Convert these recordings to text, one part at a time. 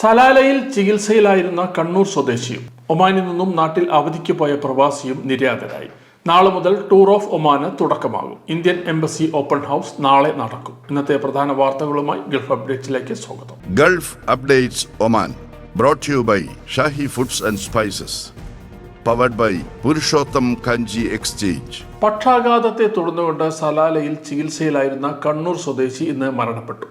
സലാലയിൽ ചികിത്സയിലായിരുന്ന കണ്ണൂർ സ്വദേശിയും ഒമാനിൽ നിന്നും നാട്ടിൽ അവധിക്ക് പോയ പ്രവാസിയും നിര്യാതരായി. നാളെ മുതൽ ടൂർ ഓഫ് ഒമാന് തുടക്കമാകും. ഇന്ത്യൻ എംബസി ഓപ്പൺ ഹൗസ് നാളെ നടക്കും. ഇന്നത്തെ പ്രധാന വാർത്തകളുമായി ഗൾഫ് അപ്ഡേറ്റ്സിലേക്ക് സ്വാഗതം. Gulf updates Oman brought you by Shahi foods and spices powered by Purushottam Kanji exchange പക്ഷാഘാതത്തെ തുടർന്നുകൊണ്ട് സലാലയിൽ ചികിത്സയിലായിരുന്ന കണ്ണൂർ സ്വദേശി ഇന്ന് മരണപ്പെട്ടു.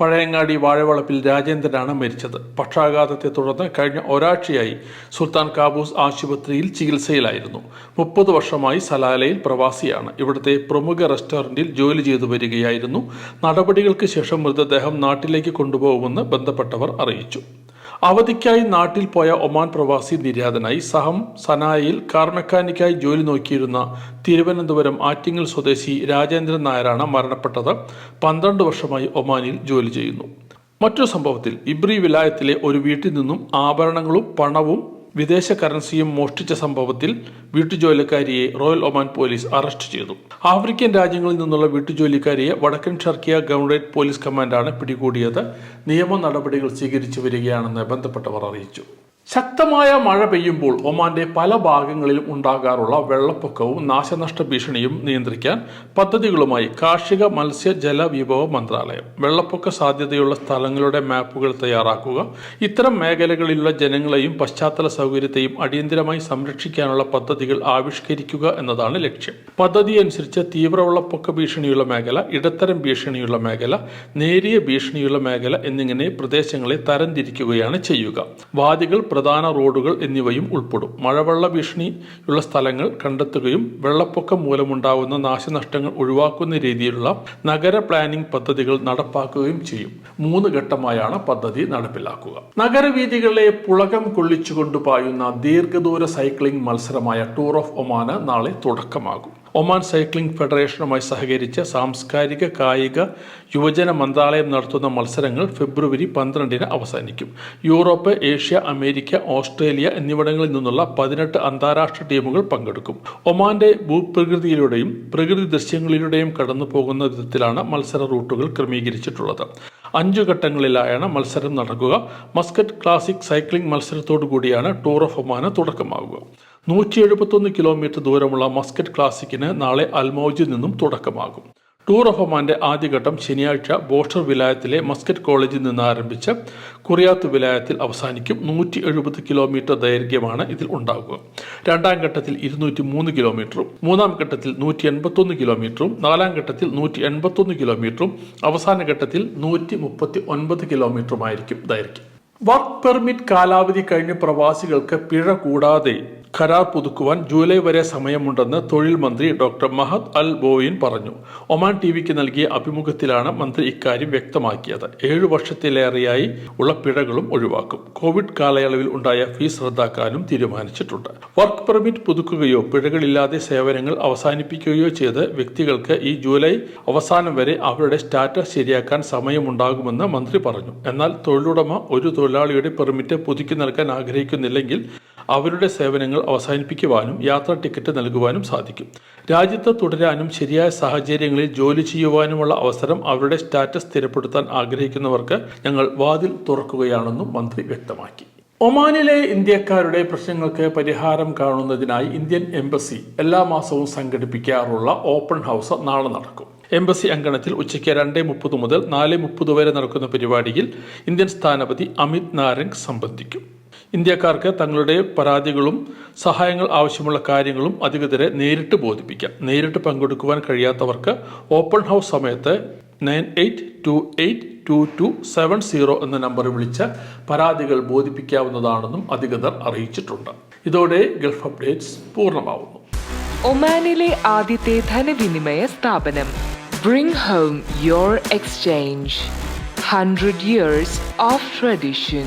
പഴയങ്ങാടി വാഴവളപ്പിൽ രാജേന്ദ്രനാണ് മരിച്ചത്. പക്ഷാഘാതത്തെ തുടർന്ന് കഴിഞ്ഞ ഒരാഴ്ചയായി സുൽത്താൻ കാബൂസ് ആശുപത്രിയിൽ ചികിത്സയിലായിരുന്നു. മുപ്പത് വർഷമായി സലാലയിൽ പ്രവാസിയാണ്. ഇവിടുത്തെ പ്രമുഖ റെസ്റ്റോറന്റിൽ ജോലി ചെയ്തു വരികയായിരുന്നു. നടപടികൾക്ക് ശേഷം മൃതദേഹം നാട്ടിലേക്ക് കൊണ്ടുപോകുമെന്ന് ബന്ധപ്പെട്ടവർ അറിയിച്ചു. അവധിക്കായി നാട്ടിൽ പോയ ഒമാൻ പ്രവാസി നിര്യാതനായി സഹം സനായിൽ കാർ മെക്കാനിക്കായി ജോലി നോക്കിയിരുന്ന തിരുവനന്തപുരം ആറ്റിങ്ങൽ സ്വദേശി രാജേന്ദ്രൻ നായരാണ് മരണപ്പെട്ടത്. പന്ത്രണ്ട് വർഷമായി ഒമാനിൽ ജോലി ചെയ്യുന്നു. മറ്റൊരു സംഭവത്തിൽ ഇബ്രി വിലായത്തിലെ ഒരു വീട്ടിൽ നിന്നും ആഭരണങ്ങളും പണവും വിദേശ കറൻസിയും മോഷ്ടിച്ച സംഭവത്തിൽ വീട്ടുജോലിക്കാരിയെ റോയൽ ഒമാൻ പോലീസ് അറസ്റ്റ് ചെയ്തു. ആഫ്രിക്കൻ രാജ്യങ്ങളിൽ നിന്നുള്ള വീട്ടുജോലിക്കാരിയെ വടക്കൻ ഷർക്കിയ ഗവൺമെന്റ് പോലീസ് കമാൻഡാണ് പിടികൂടിയത്. നിയമ നടപടികൾ സ്വീകരിച്ചു വരികയാണെന്ന് ബന്ധപ്പെട്ടവർ അറിയിച്ചു. ശക്തമായ മഴ പെയ്യുമ്പോൾ ഒമാന്റെ പല ഭാഗങ്ങളിലും ഉണ്ടാകാറുള്ള വെള്ളപ്പൊക്കവും നാശനഷ്ട ഭീഷണിയും നിയന്ത്രിക്കാൻ പദ്ധതികളുമായി കാർഷിക മത്സ്യ ജല വിഭവ മന്ത്രാലയം. വെള്ളപ്പൊക്ക സാധ്യതയുള്ള സ്ഥലങ്ങളുടെ മാപ്പുകൾ തയ്യാറാക്കുക ഇത്തരം മേഖലകളിലുള്ള ജനങ്ങളെയും പശ്ചാത്തല സൗകര്യത്തെയും അടിയന്തിരമായി സംരക്ഷിക്കാനുള്ള പദ്ധതികൾ ആവിഷ്കരിക്കുക എന്നതാണ് ലക്ഷ്യം. പദ്ധതി അനുസരിച്ച് തീവ്രവെള്ളപ്പൊക്ക ഭീഷണിയുള്ള മേഖല ഇടത്തരം ഭീഷണിയുള്ള മേഖല നേരിയ ഭീഷണിയുള്ള മേഖല എന്നിങ്ങനെ പ്രദേശങ്ങളെ തരംതിരിക്കുകയാണ് ചെയ്യുക. വാദികൾ പ്രധാന റോഡുകൾ എന്നിവയും ഉൾപ്പെടും. മഴവെള്ള ഭീഷണിയുള്ള സ്ഥലങ്ങൾ കണ്ടെത്തുകയും വെള്ളപ്പൊക്കം മൂലമുണ്ടാകുന്ന നാശനഷ്ടങ്ങൾ ഒഴിവാക്കുന്ന രീതിയിലുള്ള നഗര പ്ലാനിംഗ് പദ്ധതികൾ നടപ്പാക്കുകയും ചെയ്യും. മൂന്ന് ഘട്ടമായാണ് പദ്ധതി നടപ്പിലാക്കുക. നഗരവീഥികളെ പുളകം കൊള്ളിച്ചുകൊണ്ട് പായുന്ന ദീർഘദൂര സൈക്ലിംഗ് മത്സരമായ ടൂർ ഓഫ് ഒമാന് നാളെ തുടക്കമാകും. ഒമാൻ സൈക്ലിംഗ് ഫെഡറേഷനുമായി സഹകരിച്ച് സാംസ്കാരിക കായിക യുവജന മന്ത്രാലയം നടത്തുന്ന മത്സരങ്ങൾ ഫെബ്രുവരി പന്ത്രണ്ടിന് അവസാനിക്കും. യൂറോപ്പ് ഏഷ്യ അമേരിക്ക ഓസ്ട്രേലിയ എന്നിവിടങ്ങളിൽ നിന്നുള്ള പതിനെട്ട് അന്താരാഷ്ട്ര ടീമുകൾ പങ്കെടുക്കും. ഒമാന്റെ ഭൂപ്രകൃതിയിലൂടെയും പ്രകൃതി ദൃശ്യങ്ങളിലൂടെയും കടന്നു പോകുന്ന വിധത്തിലാണ് മത്സര റൂട്ടുകൾ ക്രമീകരിച്ചിട്ടുള്ളത്. അഞ്ചു ഘട്ടങ്ങളിലായാണ് മത്സരം നടക്കുക. മസ്കറ്റ് ക്ലാസിക് സൈക്ലിംഗ് മത്സരത്തോടു കൂടിയാണ് ടൂർ ഓഫ് ഒമാന് തുടക്കമാകുക നൂറ്റി എഴുപത്തൊന്ന് കിലോമീറ്റർ ദൂരമുള്ള മസ്കറ്റ് ക്ലാസിക്കിന് നാളെ അൽമോജിൽ നിന്നും തുടക്കമാകും. ടൂർ ഓഫ് ഒമാന്റെ ആദ്യഘട്ടം ശനിയാഴ്ച ബോസ്റ്റർ വിലായത്തിലെ മസ്കറ്റ് കോളേജിൽ നിന്ന് ആരംഭിച്ച് കുറിയാത്ത് വിലായത്തിൽ അവസാനിക്കും. നൂറ്റി എഴുപത് കിലോമീറ്റർ ദൈർഘ്യമാണ് ഇതിൽ ഉണ്ടാകുക രണ്ടാം ഘട്ടത്തിൽ ഇരുന്നൂറ്റി മൂന്ന് കിലോമീറ്ററും മൂന്നാം ഘട്ടത്തിൽ നൂറ്റി എൺപത്തൊന്ന് കിലോമീറ്ററും നാലാം ഘട്ടത്തിൽ നൂറ്റി എൺപത്തൊന്ന് കിലോമീറ്ററും അവസാന ഘട്ടത്തിൽ നൂറ്റി മുപ്പത്തി ഒൻപത് കിലോമീറ്ററുമായിരിക്കും ദൈർഘ്യം. വർക്ക് പെർമിറ്റ് കാലാവധി കഴിഞ്ഞ പ്രവാസികൾക്ക് പിഴ കൂടാതെ കരാർ പുതുക്കുവാൻ ജൂലൈ വരെ സമയമുണ്ടെന്ന് തൊഴിൽ മന്ത്രി ഡോക്ടർ മഹദ് അൽ ബോയിൻ പറഞ്ഞു. ഒമാൻ ടി വിക്ക് നൽകിയ അഭിമുഖത്തിലാണ് മന്ത്രി ഇക്കാര്യം വ്യക്തമാക്കിയത്. ഏഴു വർഷത്തിലേറെയായി ഉള്ള പിഴകളും ഒഴിവാക്കും. കോവിഡ് കാലയളവിൽ ഉണ്ടായ ഫീസ് റദ്ദാക്കാനും തീരുമാനിച്ചിട്ടുണ്ട്. വർക്ക് പെർമിറ്റ് പുതുക്കുകയോ പിഴകളില്ലാതെ സേവനങ്ങൾ അവസാനിപ്പിക്കുകയോ ചെയ്ത് വ്യക്തികൾക്ക് ഈ ജൂലൈ അവസാനം വരെ അവരുടെ സ്റ്റാറ്റസ് ശരിയാക്കാൻ സമയമുണ്ടാകുമെന്ന് മന്ത്രി പറഞ്ഞു. എന്നാൽ തൊഴിലുടമ ഒരു തൊഴിലാളിയുടെ പെർമിറ്റ് പുതുക്കി നൽകാൻ ആഗ്രഹിക്കുന്നില്ലെങ്കിൽ അവരുടെ സേവനങ്ങൾ അവസാനിപ്പിക്കുവാനും യാത്രാ ടിക്കറ്റ് നൽകുവാനും സാധിക്കും. രാജ്യത്ത് തുടരാനും ശരിയായ സാഹചര്യങ്ങളിൽ ജോലി ചെയ്യുവാനുമുള്ള അവസരം അവരുടെ സ്റ്റാറ്റസ് സ്ഥിരപ്പെടുത്താൻ ആഗ്രഹിക്കുന്നവർക്ക് ഞങ്ങൾ വാതിൽ തുറക്കുകയാണെന്നും മന്ത്രി വ്യക്തമാക്കി. ഒമാനിലെ ഇന്ത്യക്കാരുടെ പ്രശ്നങ്ങൾക്ക് പരിഹാരം കാണുന്നതിനായി ഇന്ത്യൻ എംബസി എല്ലാ മാസവും സംഘടിപ്പിക്കാറുള്ള ഓപ്പൺ ഹൗസ് നാളെ നടക്കും. എംബസി അങ്കണത്തിൽ ഉച്ചയ്ക്ക് രണ്ട് മുപ്പത് മുതൽ നാല് മുപ്പത് വരെ നടക്കുന്ന പരിപാടിയിൽ ഇന്ത്യൻ സ്ഥാനപതി അമിത് നാരംഗ് സംബന്ധിക്കും. ഇന്ത്യക്കാർക്ക് തങ്ങളുടെ പരാതികളും സഹായങ്ങൾ ആവശ്യമുള്ള കാര്യങ്ങളും അധികൃതരെ നേരിട്ട് ബോധിപ്പിക്കാം. നേരിട്ട് പങ്കെടുക്കുവാൻ കഴിയാത്തവർക്ക് ഓപ്പൺ ഹൗസ് സമയത്ത് nine eight two eight two two seven zero എന്ന നമ്പർ വിളിച്ച് പരാതികൾ ബോധിപ്പിക്കാവുന്നതാണെന്നും അധികൃതർ അറിയിച്ചിട്ടുണ്ട്. ഇതോടെ ഗൾഫ് അപ്ഡേറ്റ്സ് പൂർണമാവുന്നു. ഒമാനിലെ ആദ്യത്തെ ധനവിനിമയ സ്ഥാപനം bring home your exchange hundred years of tradition